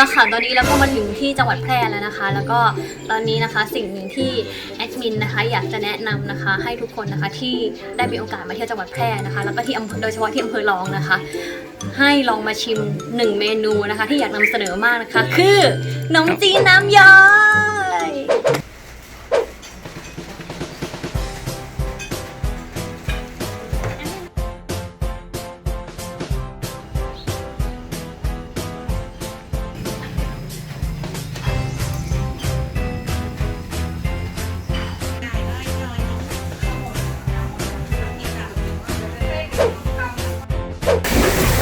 ละค่ะตอนนี้เราก็มาถึงที่จังหวัดแพร่แล้วนะคะ แล้วก็ตอนนี้นะคะสิ่งหนึ่งที่แอดมินนะคะอยากจะแนะนำนะคะ ให้ทุกคนนะคะที่ได้มีโอกาสมาเที่ยวจังหวัดแพร่นะคะ แล้วก็ที่อำเภอโดยเฉพาะที่อำเภอรองนะคะ ให้ลองมาชิมหนึ่งเมนูนะคะ ที่อยากนำเสนอมากนะคะ คือขนมจีนน้ำยอ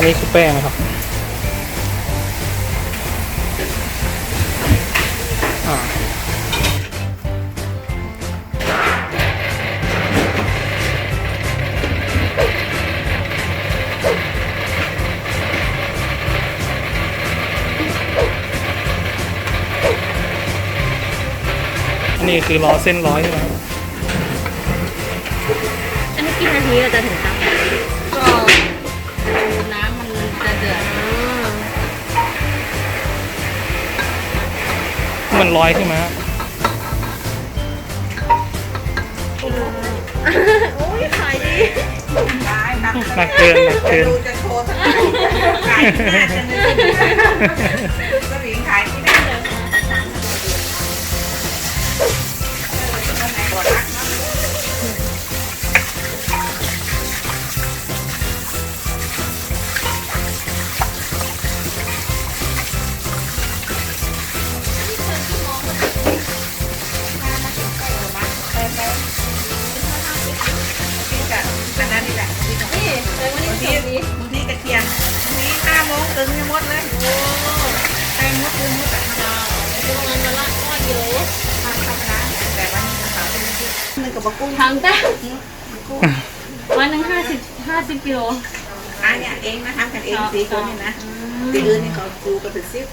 อันนี้คือแป้งครับอ่าอันนี้คือรอเส้นร้อยใช่ไหมอันนี้กี่นาทีเราจะถึง มันร้อยใช่ไหมฮะโอ้ยขายดีได้ครับหนักเกินหนักเกินดูจะโชว์สักหน่อยขายที่หน้าจะนึกก็หลิงขาย ทีวัสดีบางทีกระเทียมบางทีห้าโมงตึงไม่หมดเลยโอ้แตงมดตึงมดแต่ธรรมดาประมาณวันละก้อนกิโลทำธรรมดาแต่วันนี้เขาเป็นที่หนึ่งกับบะกุ้งทางแต่วันหนึ่งห้าสิบห้าสิบกิโลอันเนี้ยเองนะทำกันเองสี่คนนี่นะตีอื่นนี่เขาดูกันเป็นซิป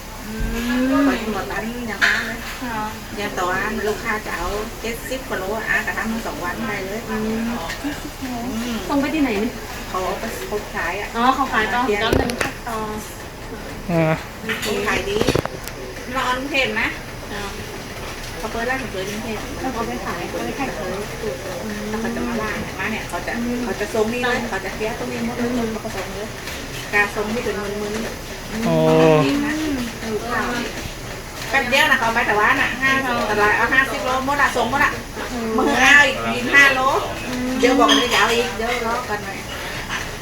พอหมดนั้นอย่างนั้นเลยอย่างต่ออันลูกค้าจะเอาเจ็ดสิบกว่าโลอะกระทำทั้งสองวันได้เลยอืมส่งไปที่ไหนนี่ เขาไปเขาขายอะอ๋อเขาขายต่อจำหนึ่งขั้นตอนอ่าเขาขายดีนอนกรุงเทพนะเขาเปิดร้านของเปิดกรุงเทพแล้วเขาไปขายเขาไปขายเคยแล้วเขาจะมาล่างมาเนี่ยเขาจะเขาจะทรงนี่เลยเขาจะเสียตรงนี้หมดเลยเขาก็ทรงเลยการทรงที่เป็นมือๆแบบโอ้จริงนะดูข้าวแป๊บเดียวนะเขาไปแต่ว่าน่ะห้าตลาดเอาห้าสิบโลหมดอะส่งหมดอะมือเอาอีกยินห้าโลเดี๋ยวบอกเลยจะเอาอีกเดี๋ยวรอกันหน่อย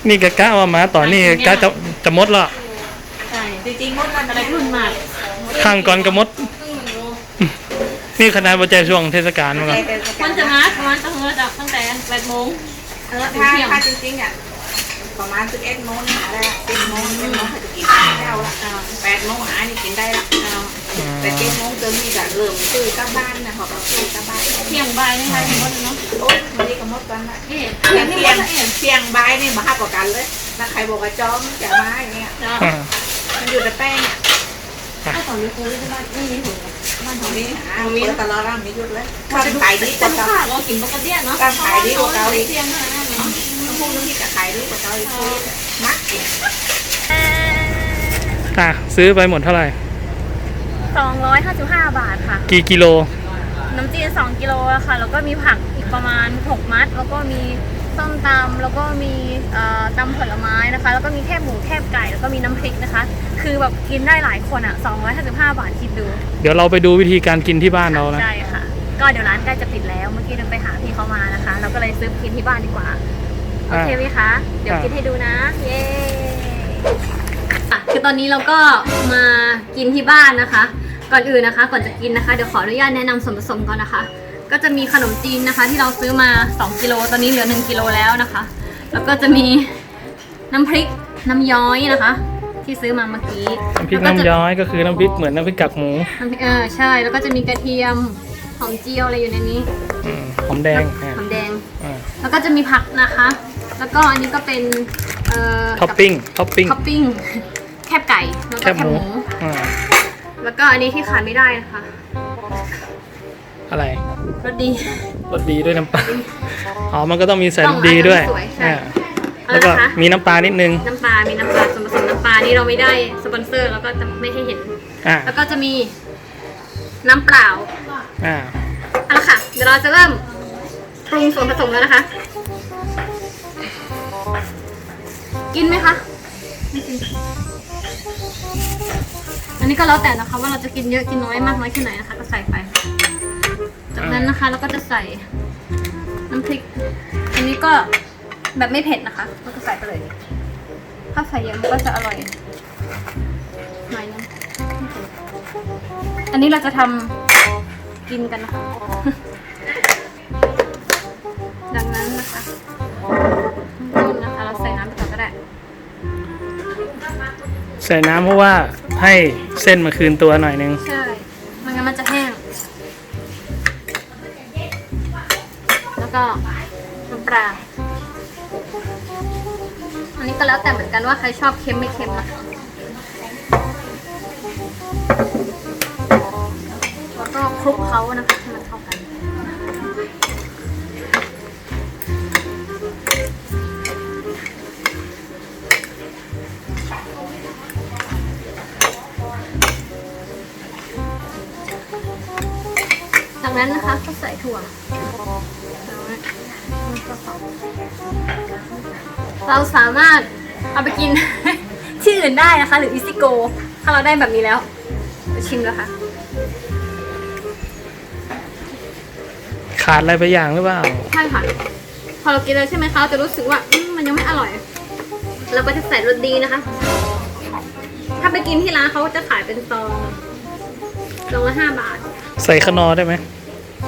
นี่กะกะว่ามาตอนนี้กะจะจะมดละใช่จริงๆหมดแล้วอะไรรุ่นมากข้างก่อนกะมด นี่ขนาดปัจจัยช่วงเทศกาลมั้งครับมันจะมาประมาณตั้งแต่จากตั้งแต่แปดโมงเออถ้าถ้าจริงๆอะประมาณสิบเอ็ดโมงหาได้ละสิบโมงสิบโมงเขาจะกินข้าวละแปดโมงหานี่กินได้ละ แต่เจ็ดโมงเติมนี่จะเริ่มซื้อกลับบ้านนะเขาก็ซื้อกลับบ้านเที่ยงบ่ายนี่ค่ะทั้งหมดเนาะโอ้ยมันนี่ก็หมดกันละเอ๊ะเที่ยงนี่เที่ยงละเอ๊ะเที่ยงบ่ายนี่มาหักกว่ากันเลยถ้าใครบอกว่าจอมจะมาอย่างเงี้ยจ้าอ่ามันอยู่แต่แป้งอะถ้าตอนนี้คือที่บ้านไม่มีหัวบ้านตขรองงนี้นี้หาเปิดตลอดร่างไม่หยุดเลยถ้าขายดีกแต่ว่าลูกเก่าค้าเรากินปกติเนาะการขายดีกว่าเก่าอีกเที่ยงเท่านั้นเนาะน้ำพุน้ำพริกกับขายดีกว่าเก่าอีกมักอีกอะซื้อไปหมดเท่าไหร่ 255 บาทค่ะ กี่กิโล น้ำจีน2กิโลอะค่ะ แล้วก็มีผักอีกประมาณ 6 มัด แล้วก็มีส้มตำแล้วก็มีเอ่อตำผลไม้นะคะ แล้วก็มีแคบหมูแคบไก่ แล้วก็มีน้ำพริกนะคะ คือแบบกินได้หลายคนอะ255 บาทคิดดูเดี๋ยวเราไปดูวิธีการกินที่บ้านเรานะ ใช่ค่ะ ก็เดี๋ยวร้านใกล้จะปิดแล้ว เมื่อกี้เดินไปหาพี่เขามานะคะ เราก็เลยซื้อกินที่บ้านดีกว่า โอเคไหมคะ เดี๋ยวกินให้ดูนะ เย้อะคือตอนนี้เราก็มากินที่บ้านนะคะ ก่อนอื่นนะคะ ก่อนจะกินนะคะ เดี๋ยวขออนุญาตแนะนำส่วนผสมก่อนนะคะ ก็จะมีขนมจีนนะคะ ที่เราซื้อมา 2กิโลตอนนี้เหลือ 1กิโลแล้วนะคะ แล้วก็จะมีน้ำพริกน้ำย้อยนะคะ ที่ซื้อมาเมื่อกี้น้ำพริกแล้วจะน้ำย้อยก็คือน้ำพริกเหมือนน้ำพริกกากหมูน้ำพริกเออใช่ แล้วก็จะมีกระเทียมหอมเจียวอะไรอยู่ในนี้อืมหอมแดงอะหอมแดงอ่าแล้วก็จะมีผักนะคะ แล้วก็อันนี้ก็เป็นเอ่อท็อปปิ้งท็อปปิ้งท็อปปิ้งแคบไก่แล้วแคก็บแคหบมูหมูอ่า แล้วก็อันนี้ที่ขาดไม่ได้นะคะอะไรรสดี รสดีด้วยน้ำปลาอ๋อมันก็ต้องมีใส่ต้องรสดีด้วยอันนั้นสวยใช่ อ่าแล้วก็เอาละคะมีน้ำปลานิดนึงน้ำปลา มีน้ำปลาส่วนผสมน้ำปลานี่เราไม่ได้สปอนเซอร์แล้วก็จะไม่ให้เห็น อ่าแล้วก็จะมีน้ำเปล่าอ่าเอาละค่ะ เดี๋ยวเราจะเริ่มปรุงส่วนผสมแล้วนะคะ กินไหมคะไม่กิน อันนี้ก็แล้วแต่นะคะว่าเราจะกินเยอะกินน้อยมากน้อยแค่ไหนนะคะ ก็ใส่ไป จากนั้นนะคะเราก็จะใส่น้ำพริก อันนี้ก็แบบไม่เผ็ดนะคะเราก็ใส่ไปเลย ถ้าใส่เยอะมันก็จะอร่อยหน่อยนึงอันนี้เราจะทำกินกันนะคะดังนั้นนะคะต้นนะคะเราใส่น้ำไปก่อนก็ได้ ใส่น้ำเพราะว่า ให้เส้นมาคืนตัวหน่อยนึง ใช่ไม่งั้นมันจะแห้ง แล้วก็น้ำปลาอันนี้ก็แล้วแต่เหมือนกันว่าใครชอบเค็มไม่เค็มนะคะแล้วก็คลุกเขานะคะ จากนั้นนะคะก็ใส่ถั่วแล้วมันก็หอมเราสามารถเอาไปกิน ที่อื่นได้นะคะ หรืออิซิโก ถ้าเราได้แบบนี้แล้วไปชิมแล้วค่ะ ขาดอะไรไปอย่างหรือเปล่า ใช่ค่ะ พอเรากินแล้วใช่ไหมคะเราจะรู้สึกว่าอืมมันยังไม่อร่อย เราก็จะใส่รสดีนะคะ ถ้าไปกินที่ร้านเขาจะขายเป็นซองซองละห้าบาท ใส่ขนอได้ไหม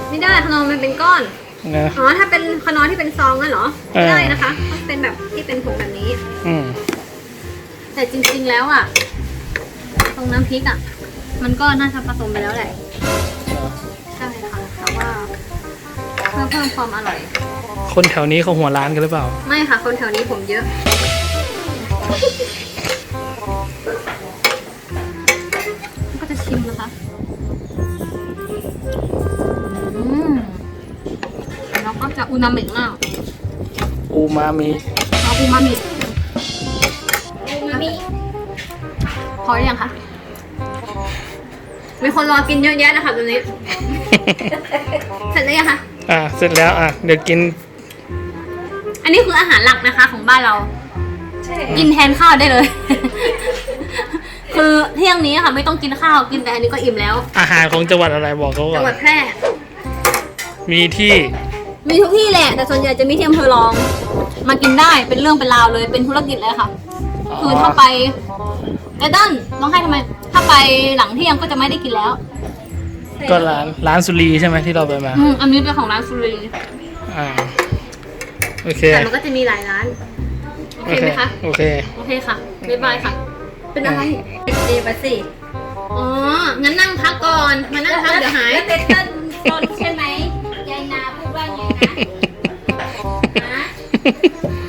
ไม่ได้ขนมมันเป็นก้อน นะ อ๋อ ถ้าเป็นขนอที่เป็นซองนั่นเหรอเออไม่ได้นะคะต้องเป็นแบบที่เป็นผงแบบนี้ อืมแต่จริงๆแล้วอะ ตรงน้ำพริกอะ มันก็น่าจะผสมไปแล้วแหละ ใช่ค่ะ แต่ว่าเพื่อเพิ่มความอร่อย คนแถวนี้เขาหัวร้านกันหรือเปล่า ไม่ค่ะ คนแถวนี้ผมเยอะ ก็จะชิมนะคะ จะอูนามิมากอูมามิเอาอูมามิอูมามิพอหรือยังคะมีคนรอกินเยอะแยะนะคะตอนนี้ เสร็จแล้วยังคะอะเสร็จแล้วอะเดี๋ยวกิน อันนี้คืออาหารหลักนะคะ ของบ้านเรา กินแทนข้าวได้เลย คือเที่ยงนี้ค่ะ ไม่ต้องกินข้าวกินแต่อันนี้ก็อิ่มแล้ว อาหารของจังหวัดอะไรบอกเขาก่จัองหวัดนแพร่มีที่ มีทุกที่แหละ แต่ส่วนใหญ่จะมีที่อำเภอรอง มากินได้เป็นเรื่องเป็นราวเลยเป็นธุรกิจเลยค่ะ คือถ้าไปเอเดนร้องไห้ทำไม ถ้าไปหลังเที่ยงก็จะไม่ได้กินแล้วก็ร้านร้านสุรีใช่ไหมที่เราไปมา อืมอันนี้เป็นของร้านสุรีอ่าโอเค แต่มันก็จะมีหลายร้าน โอเคไหมคะ โอเค โอเคค่ะบ๊ายบายค่ะ เป็นอะไรดีไปสิ อ๋อ งั้นนั่งพักก่อน มานั่งพักเดี๋ยวหายแล้วเต้นเต้นตนใช่ไหม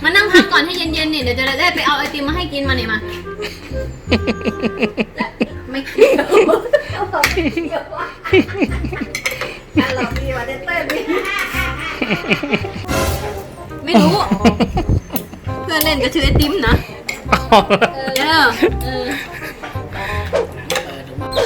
มานั่งพักก่อนให้เย็นๆเนี่ยเดี๋ยวจะได้ไปเอาไอติมมาให้กินมาเนี่ยมา ไม่เกี่ยวอะเรามีว่าเต้นเต้นนี่ไม่รู้ เพื่อนเล่นก็ชื่อไอติมนะเออเออ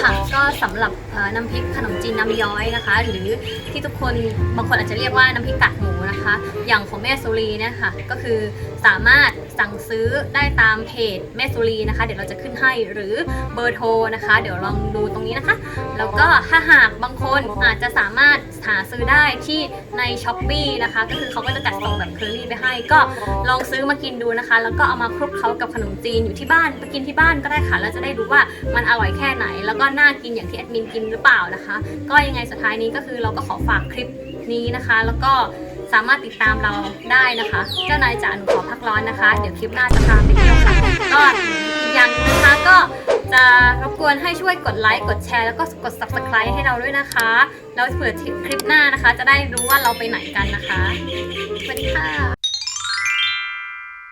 ค่ะก็สำหรับน้ำพริกขนมจีนน้ำย้อยนะคะ หรือที่ทุกคนบางคนอาจจะเรียกว่าน้ำพริกกากหมูนะ คะ อย่างของแม่สุรีเนี่ยค่ะก็คือสามารถสั่งซื้อได้ตามเพจแม่สุรีนะคะ เดี๋ยวเราจะขึ้นให้หรือเบอร์โทรนะคะ เดี๋ยวลองดูตรงนี้นะคะ แล้วก็ถ้าหากบางคนอาจจะสามารถหาซื้อได้ที่ในช้อปปีนะคะ ก็คือเขาก็จะจัดส่งแบบเคอรี่ไปให้ก็ลองซื้อมากินดูนะคะ แล้วก็เอามาคลุกเคล้ากับขนมจีนอยู่ที่บ้านไปกินที่บ้านก็ได้ค่ะ แล้วจะได้รู้ว่ามันอร่อยแค่ไหน แล้วก็น่ากินอย่างที่แอดมินกินหรือเปล่านะคะ ก็ยังไงสุดท้ายนี้ก็คือเราก็ขอฝากคลิปนี้นะคะ แล้วก็ สามารถติดตามเราได้นะคะ เจ้านายจ๋าหนูขอพักร้อนนะคะ เดี๋ยวคลิปหน้าจะพาไปเที่ยวค่ะก็อีกอย่างหนึงนะคะก็จะรบกวนให้ช่วยกดไลค์กดแชร์แล้วก็กด subscribe ให้เราด้วยนะคะ แล้วเผื่อคลิปหน้านะคะ จะได้รู้ว่าเราไปไหนกันนะคะสวัสดีค่ะ